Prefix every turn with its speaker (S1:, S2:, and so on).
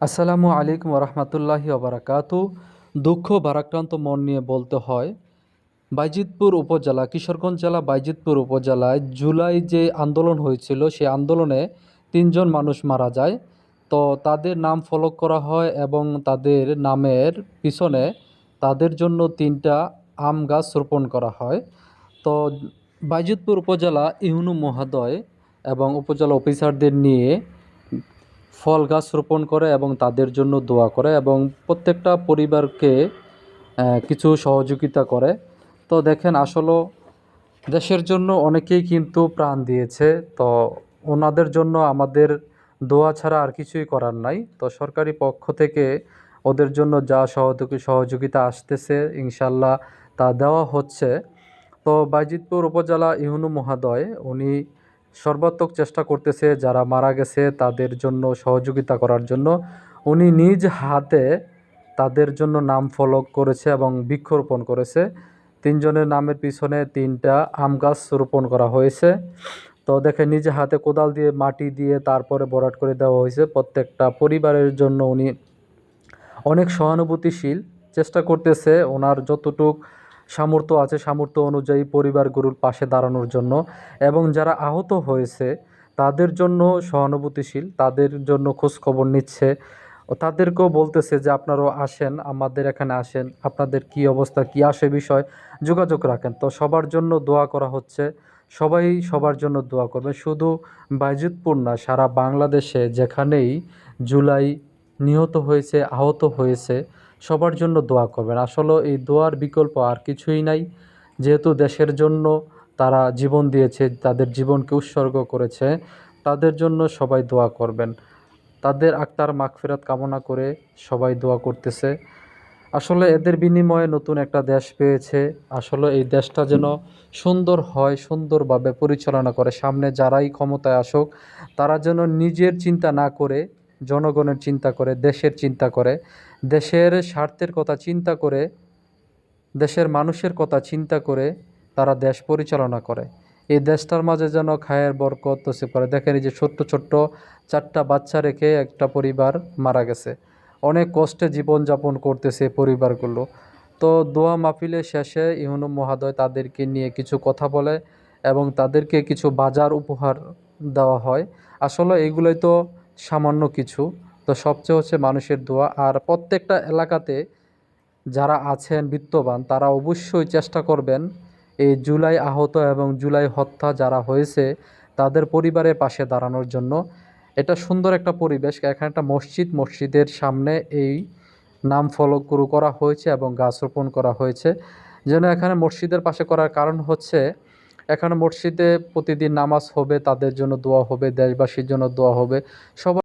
S1: আসসালামু আলাইকুম রহমতুল্লাহি ওবরাকাতু দুঃখ, ভারাক্রান্ত মন নিয়ে বলতে হয় বাইজিতপুর উপজেলা, কিশোরগঞ্জ জেলা বাইজিতপুর উপজেলায় জুলাই যে আন্দোলন হয়েছিল, সেই আন্দোলনে তিনজন মানুষ মারা যায়। তো তাদের নাম ফলক করা হয় এবং তাদের নামের পিছনে তাদের জন্য তিনটা আম গাছ রোপণ করা হয়। তো বাইজিতপুর উপজেলা ইউনু মহাদয় এবং উপজেলা অফিসারদের নিয়ে ফল গাছ রোপণ করে এবং তাদের জন্য দোয়া করে এবং প্রত্যেকটা পরিবারকে কিছু সহযোগিতা করে। তো দেখেন, আসলে দেশের জন্য অনেকেই কিন্তু প্রাণ দিয়েছে। তো ওনাদের জন্য আমাদের দোয়া ছাড়া আর কিছুই করার নাই। তো সরকারি পক্ষ থেকে ওদের জন্য যা সহযোগী, সহযোগিতা আসতেছে ইনশাল্লাহ তা দেওয়া হচ্ছে। তো বাইজিতপুর উপজেলা ইউনু মহোদয়, উনি সর্বাত্মক চেষ্টা করতেছে, যারা মারা গেছে তাদের জন্য সহযোগিতা করার জন্য। উনি নিজ হাতে তাদের জন্য নাম ফলক করেছে এবং বৃক্ষরোপণ করেছে। তিনজনের নামের পিছনে তিনটা আম গাছ রোপণ করা হয়েছে। তো দেখে নিজে হাতে কোদাল দিয়ে, মাটি দিয়ে তারপরে বরাট করে দেওয়া হয়েছে। প্রত্যেকটা পরিবারের জন্য উনি অনেক সহানুভূতিশীল, চেষ্টা করতেছে ওনার যতটুক সামর্থ্য আছে, সামর্থ্য অনুযায়ী পরিবারগুলোর পাশে দাঁড়ানোর জন্য। এবং যারা আহত হয়েছে, তাদের জন্য সহানুভূতিশীল, তাদের জন্য খোঁজখবর নিচ্ছে। ও তাদেরকেও বলতেছে যে, আপনারাও আসেন, আমাদের এখানে আসেন, আপনাদের কি অবস্থা, কি আসে বিষয়, যোগাযোগ রাখেন। তো সবার জন্য দোয়া করা হচ্ছে। সবাই সবার জন্য দোয়া করবে। শুধু বাইজিতপুর না, সারা বাংলাদেশে যেখানেই জুলাই নিহত হয়েছে, আহত হয়েছে সবার জন্য দোয়া করবেন। আসলে এই দোয়ার বিকল্প আর কিছুই নাই। যেহেতু দেশের জন্য তারা জীবন দিয়েছে, তাদের জীবনকে উৎসর্গ করেছে, তাদের জন্য সবাই দোয়া করবেন। তাদের আক্তার মাগফিরাত কামনা করে সবাই দোয়া করতেছে। আসলে এদের বিনিময়ে নতুন একটা দেশ পেয়েছে। আসলে এই দেশটা যেন সুন্দর হয়, সুন্দরভাবে পরিচালনা করে। সামনে যারাই ক্ষমতায় আসুক, তারা যেন নিজের চিন্তা না করে, জনগণের চিন্তা করে, দেশের চিন্তা করে। দেশের স্বার্থের কথা চিন্তা করে, দেশের মানুষের কথা চিন্তা করে তারা দেশ পরিচালনা করে। এই দেশটার মাঝে যেন খায়ের বরকত নসিব করে দেখেন এই যে ছোট্ট ছোট্ট চারটা বাচ্চা রেখে একটা পরিবার মারা গেছে। অনেক কষ্টে জীবনযাপন করতেছে পরিবারগুলো। তো দোয়া মাহফিলের শেষে ইহনু মহাদয় তাদেরকে নিয়ে কিছু কথা বলে এবং তাদেরকে কিছু বাজার উপহার দেওয়া হয়। আসলে এইগুলোই তো সামান্য কিছু। তো সবচেয়ে হচ্ছে মানুষের দোয়া। আর প্রত্যেকটা এলাকাতে যারা আছেন বিত্তবান, তারা অবশ্যই চেষ্টা করবেন এই জুলাই আহত এবং জুলাই হত্যা যারা হয়েছে, তাদের পরিবারের পাশে দাঁড়ানোর জন্য। এটা সুন্দর একটা পরিবেশ। এখানে একটা মসজিদ, মসজিদের সামনে এই নাম ফলক গুরু করা হয়েছে এবং গাছ রোপণ করা হয়েছে। যেন এখানে মসজিদের পাশে করার কারণ হচ্ছে, এখানে মসজিদে প্রতিদিন নামাজ হবে, তাদের জন্য দোয়া হবে, দেশবাসীর জন্য দোয়া হবে। সবার